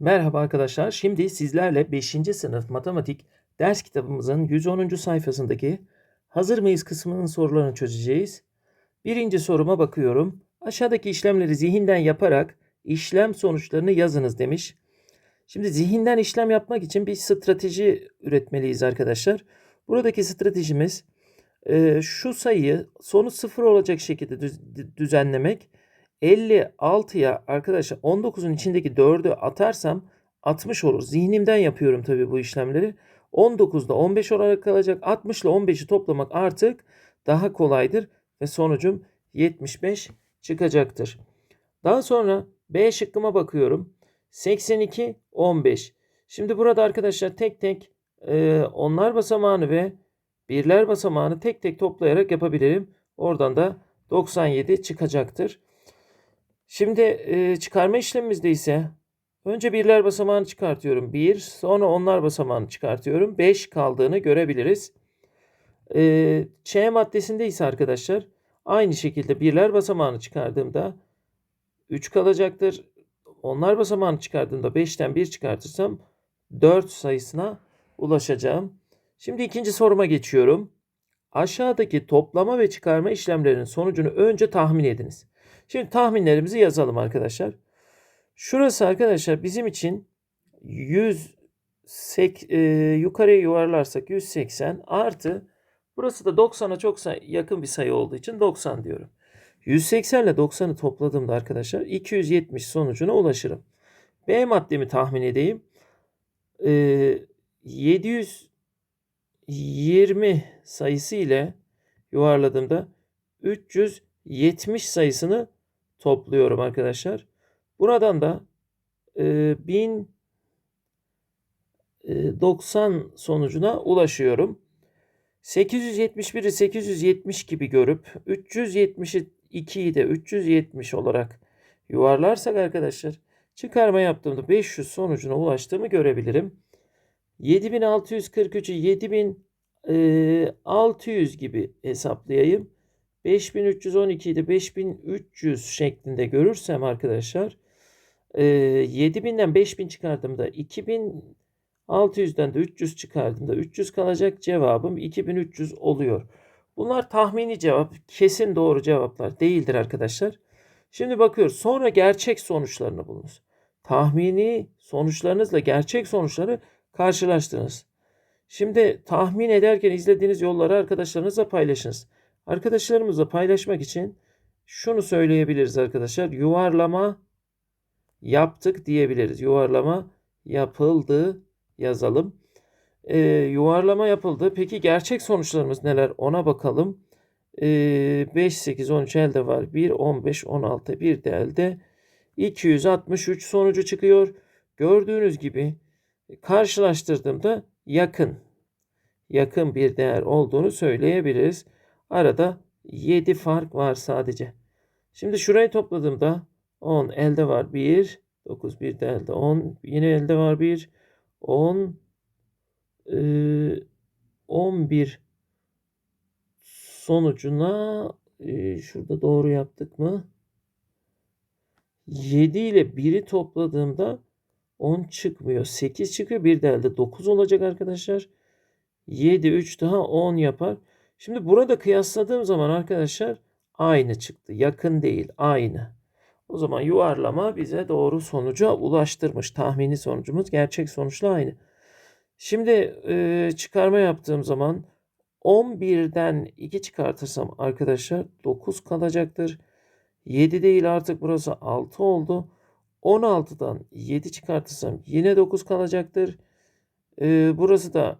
Merhaba arkadaşlar. Şimdi sizlerle 5. sınıf matematik ders kitabımızın 110. sayfasındaki hazır mıyız kısmının sorularını çözeceğiz. Birinci soruma bakıyorum. Aşağıdaki işlemleri zihinden yaparak işlem sonuçlarını yazınız demiş. Şimdi zihinden işlem yapmak için bir strateji üretmeliyiz arkadaşlar. Buradaki stratejimiz e, şu sayıyı sonu sıfır olacak şekilde düz- düzenlemek 56'ya arkadaşlar 19'un içindeki 4'ü atarsam 60 olur. Zihnimden yapıyorum tabii bu işlemleri. 19'da 15 olarak kalacak. 60 ile 15'i toplamak artık daha kolaydır ve sonucum 75 çıkacaktır. Daha sonra B şıkkıma bakıyorum. 82 15. Şimdi burada arkadaşlar tek tek e, onlar basamağını ve birler basamağını tek tek toplayarak yapabilirim. Oradan da 97 çıkacaktır. Şimdi e, çıkarma işlemimizde ise önce birler basamağını çıkartıyorum. 1, sonra onlar basamağını çıkartıyorum. 5 kaldığını görebiliriz. E, Ç maddesinde ise arkadaşlar aynı şekilde birler basamağını çıkardığımda 3 kalacaktır. Onlar basamağını çıkardığımda 5'ten 1 çıkartırsam 4 sayısına ulaşacağım. Şimdi ikinci soruma geçiyorum. Aşağıdaki toplama ve çıkarma işlemlerinin sonucunu önce tahmin ediniz. Şimdi tahminlerimizi yazalım arkadaşlar. Şurası arkadaşlar bizim için 100 sek, e, yukarıya yuvarlarsak 180 artı burası da 90'a çok yakın bir sayı olduğu için 90 diyorum. 180 ile 90'ı topladığımda arkadaşlar 270 sonucuna ulaşırım. B maddemi tahmin edeyim. E, 720 sayısı ile yuvarladığımda 370 sayısını topluyorum arkadaşlar. Buradan da e, 1090 sonucuna ulaşıyorum. 871'i 870 gibi görüp 370'i 2'yi de 370 olarak yuvarlarsak arkadaşlar çıkarma yaptığımda 500 sonucuna ulaştığımı görebilirim. 7643'ü 7600 gibi hesaplayayım. 5312'yi de 5300 şeklinde görürsem arkadaşlar e, 7000'den 5000 çıkardığımda 2600'den de 300 çıkardığımda 300 kalacak cevabım 2300 oluyor. Bunlar tahmini cevap, kesin doğru cevaplar değildir arkadaşlar. Şimdi bakıyoruz. Sonra gerçek sonuçlarını bulunuz. Tahmini sonuçlarınızla gerçek sonuçları karşılaştırınız. Şimdi tahmin ederken izlediğiniz yolları arkadaşlarınızla paylaşınız. Arkadaşlarımızla paylaşmak için şunu söyleyebiliriz arkadaşlar. Yuvarlama yaptık diyebiliriz. Yuvarlama yapıldı yazalım. Ee, yuvarlama yapıldı. Peki gerçek sonuçlarımız neler? Ona bakalım. Ee, 5, 8, 13 elde var. 1, 15, 16, bir de elde. 263 sonucu çıkıyor. Gördüğünüz gibi karşılaştırdığımda yakın. Yakın bir değer olduğunu söyleyebiliriz. Arada 7 fark var sadece. Şimdi şurayı topladığımda 10 elde var 1. 9 bir de elde 10. Yine elde var 1. 10 e, 11 sonucuna e, şurada doğru yaptık mı? 7 ile 1'i topladığımda 10 çıkmıyor. 8 çıkıyor. Bir de elde 9 olacak arkadaşlar. 7 3 daha 10 yapar. Şimdi burada kıyasladığım zaman arkadaşlar aynı çıktı. Yakın değil, aynı. O zaman yuvarlama bize doğru sonuca ulaştırmış. Tahmini sonucumuz gerçek sonuçla aynı. Şimdi e, çıkarma yaptığım zaman 11'den 2 çıkartırsam arkadaşlar 9 kalacaktır. 7 değil artık burası 6 oldu. 16'dan 7 çıkartırsam yine 9 kalacaktır. E, burası da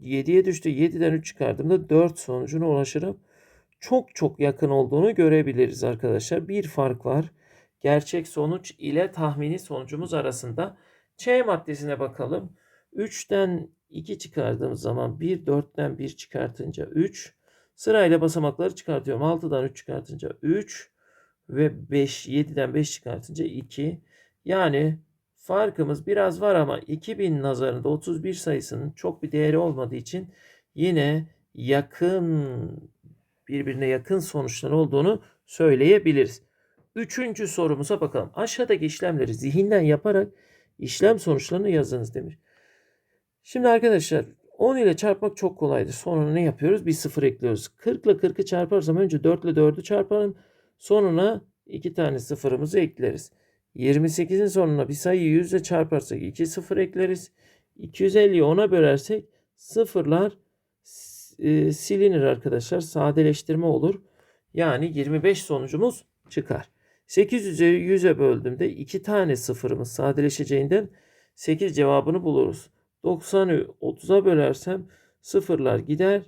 7'ye düştü. 7'den 3 çıkardığımda 4 sonucuna ulaşırım. Çok çok yakın olduğunu görebiliriz arkadaşlar. Bir fark var. Gerçek sonuç ile tahmini sonucumuz arasında. Ç maddesine bakalım. 3'ten 2 çıkardığım zaman 1, 4'ten 1 çıkartınca 3. Sırayla basamakları çıkartıyorum. 6'dan 3 çıkartınca 3 ve 5, 7'den 5 çıkartınca 2. Yani farkımız biraz var ama 2000 nazarında 31 sayısının çok bir değeri olmadığı için yine yakın birbirine yakın sonuçlar olduğunu söyleyebiliriz. Üçüncü sorumuza bakalım. Aşağıdaki işlemleri zihinden yaparak işlem sonuçlarını yazınız demiş. Şimdi arkadaşlar 10 ile çarpmak çok kolaydır. Sonra ne yapıyoruz? Bir sıfır ekliyoruz. 40 ile 40'ı çarparsam önce 4 ile 4'ü çarparım. Sonuna 2 tane sıfırımızı ekleriz. 28'in sonuna bir sayıyı 100 ile çarparsak 2 sıfır ekleriz. 250'yi 10'a bölersek sıfırlar e, silinir arkadaşlar. Sadeleştirme olur. Yani 25 sonucumuz çıkar. 800'ü 100'e böldüğümde 2 tane sıfırımız sadeleşeceğinden 8 cevabını buluruz. 90'ı 30'a bölersem sıfırlar gider.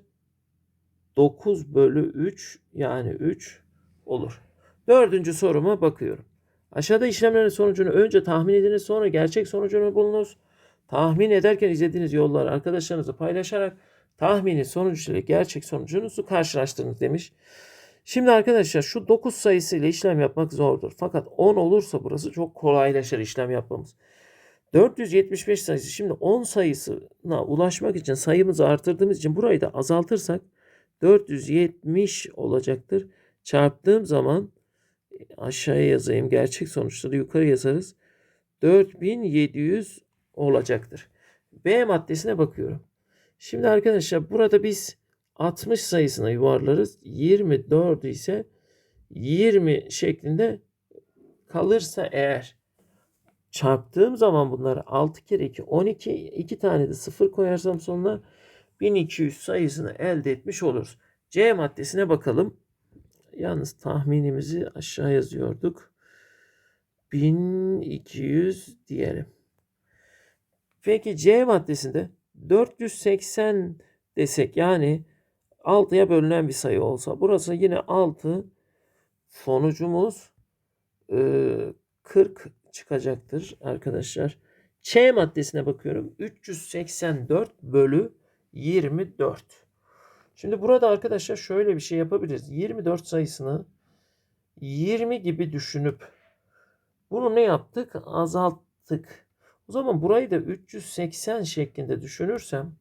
9 bölü 3 yani 3 olur. Dördüncü soruma bakıyorum. Aşağıda işlemlerin sonucunu önce tahmin ediniz sonra gerçek sonucunu bulunuz. Tahmin ederken izlediğiniz yolları arkadaşlarınızla paylaşarak tahmini sonucu ile gerçek sonucunuzu karşılaştırınız demiş. Şimdi arkadaşlar şu 9 sayısı ile işlem yapmak zordur. Fakat 10 olursa burası çok kolaylaşır işlem yapmamız. 475 sayısı şimdi 10 sayısına ulaşmak için sayımızı artırdığımız için burayı da azaltırsak 470 olacaktır. Çarptığım zaman aşağıya yazayım gerçek sonuçları yukarı yazarız. 4700 olacaktır. B maddesine bakıyorum. Şimdi arkadaşlar burada biz 60 sayısına yuvarlarız. 24 ise 20 şeklinde kalırsa eğer çarptığım zaman bunları 6 kere 2 12 2 tane de 0 koyarsam sonuna 1200 sayısını elde etmiş oluruz. C maddesine bakalım. Yalnız tahminimizi aşağı yazıyorduk. 1200 diyelim. Peki C maddesinde 480 desek yani 6'ya bölünen bir sayı olsa burası yine 6 sonucumuz e, 40 çıkacaktır arkadaşlar. Ç maddesine bakıyorum. 384 bölü 24. Şimdi burada arkadaşlar şöyle bir şey yapabiliriz. 24 sayısını 20 gibi düşünüp bunu ne yaptık? Azalttık. O zaman burayı da 380 şeklinde düşünürsem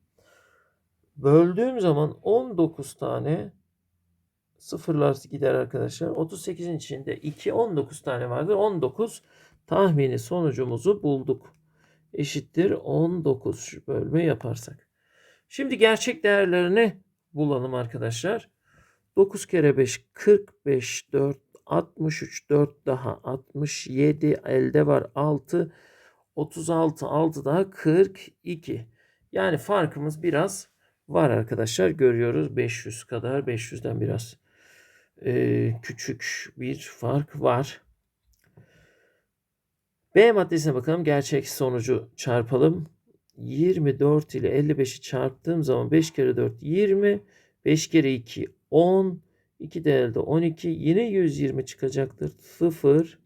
böldüğüm zaman 19 tane sıfırlar gider arkadaşlar. 38'in içinde 2 19 tane vardır. 19 tahmini sonucumuzu bulduk. Eşittir 19 bölme yaparsak. Şimdi gerçek değerlerini bulalım arkadaşlar. 9 kere 5 45 4 63 4 daha 67 elde var 6 36 6 daha 42. Yani farkımız biraz var arkadaşlar. Görüyoruz 500 kadar 500'den biraz e, küçük bir fark var. B maddesine bakalım. Gerçek sonucu çarpalım. 24 ile 55'i çarptığım zaman 5 kere 4 20. 5 kere 2 10. 2 değerde 12. Yine 120 çıkacaktır. 0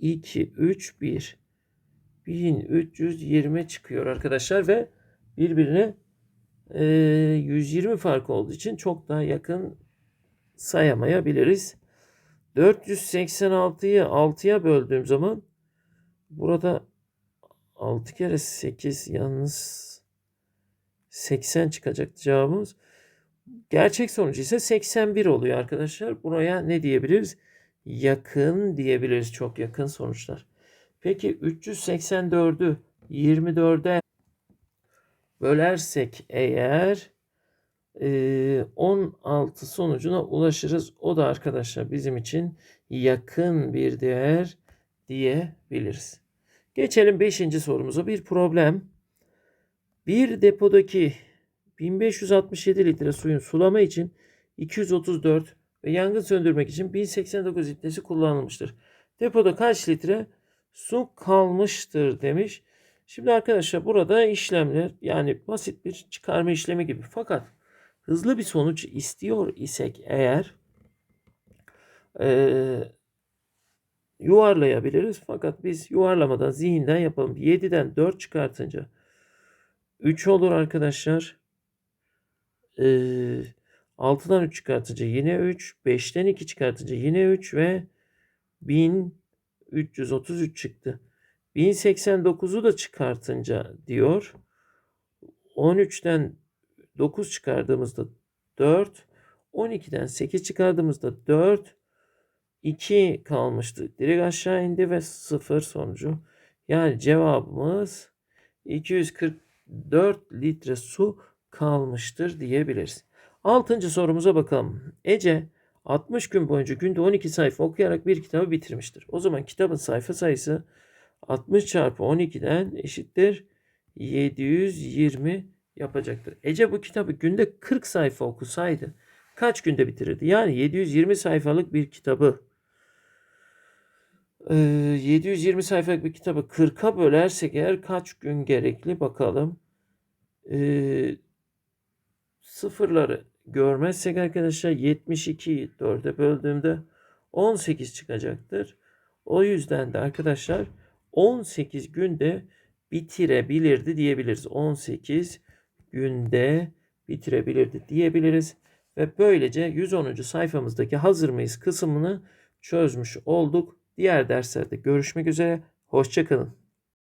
2 3 1 1320 çıkıyor arkadaşlar ve birbirine e, 120 fark olduğu için çok daha yakın sayamayabiliriz. 486'yı 6'ya böldüğüm zaman burada 6 kere 8 yalnız 80 çıkacak cevabımız. Gerçek sonucu ise 81 oluyor arkadaşlar. Buraya ne diyebiliriz? Yakın diyebiliriz. Çok yakın sonuçlar. Peki 384'ü 24'e bölersek eğer 16 sonucuna ulaşırız. O da arkadaşlar bizim için yakın bir değer diyebiliriz. Geçelim 5. sorumuza. Bir problem. Bir depodaki 1567 litre suyun sulama için 234 ve yangın söndürmek için 1089 litresi kullanılmıştır. Depoda kaç litre su kalmıştır demiş. Şimdi arkadaşlar burada işlemler yani basit bir çıkarma işlemi gibi. Fakat hızlı bir sonuç istiyor isek eğer e, yuvarlayabiliriz. Fakat biz yuvarlamadan zihinden yapalım. 7'den 4 çıkartınca 3 olur arkadaşlar. E, 6'dan 3 çıkartınca yine 3. 5'ten 2 çıkartınca yine 3 ve 1333 çıktı. 1089'u da çıkartınca diyor. 13'ten 9 çıkardığımızda 4. 12'den 8 çıkardığımızda 4. 2 kalmıştı. Direkt aşağı indi ve 0 sonucu Yani cevabımız 244 litre su kalmıştır diyebiliriz. Altıncı sorumuza bakalım. Ece 60 gün boyunca günde 12 sayfa okuyarak bir kitabı bitirmiştir. O zaman kitabın sayfa sayısı 60 çarpı 12'den eşittir 720 yapacaktır. Ece bu kitabı günde 40 sayfa okusaydı kaç günde bitirirdi? Yani 720 sayfalık bir kitabı 720 sayfalık bir kitabı 40'a bölersek eğer kaç gün gerekli bakalım. Ee, sıfırları görmezsek arkadaşlar 72'yi 4'e böldüğümde 18 çıkacaktır. O yüzden de arkadaşlar 18 günde bitirebilirdi diyebiliriz. 18 günde bitirebilirdi diyebiliriz. Ve böylece 110. sayfamızdaki hazır mıyız kısmını çözmüş olduk. Diğer derslerde görüşmek üzere. Hoşçakalın.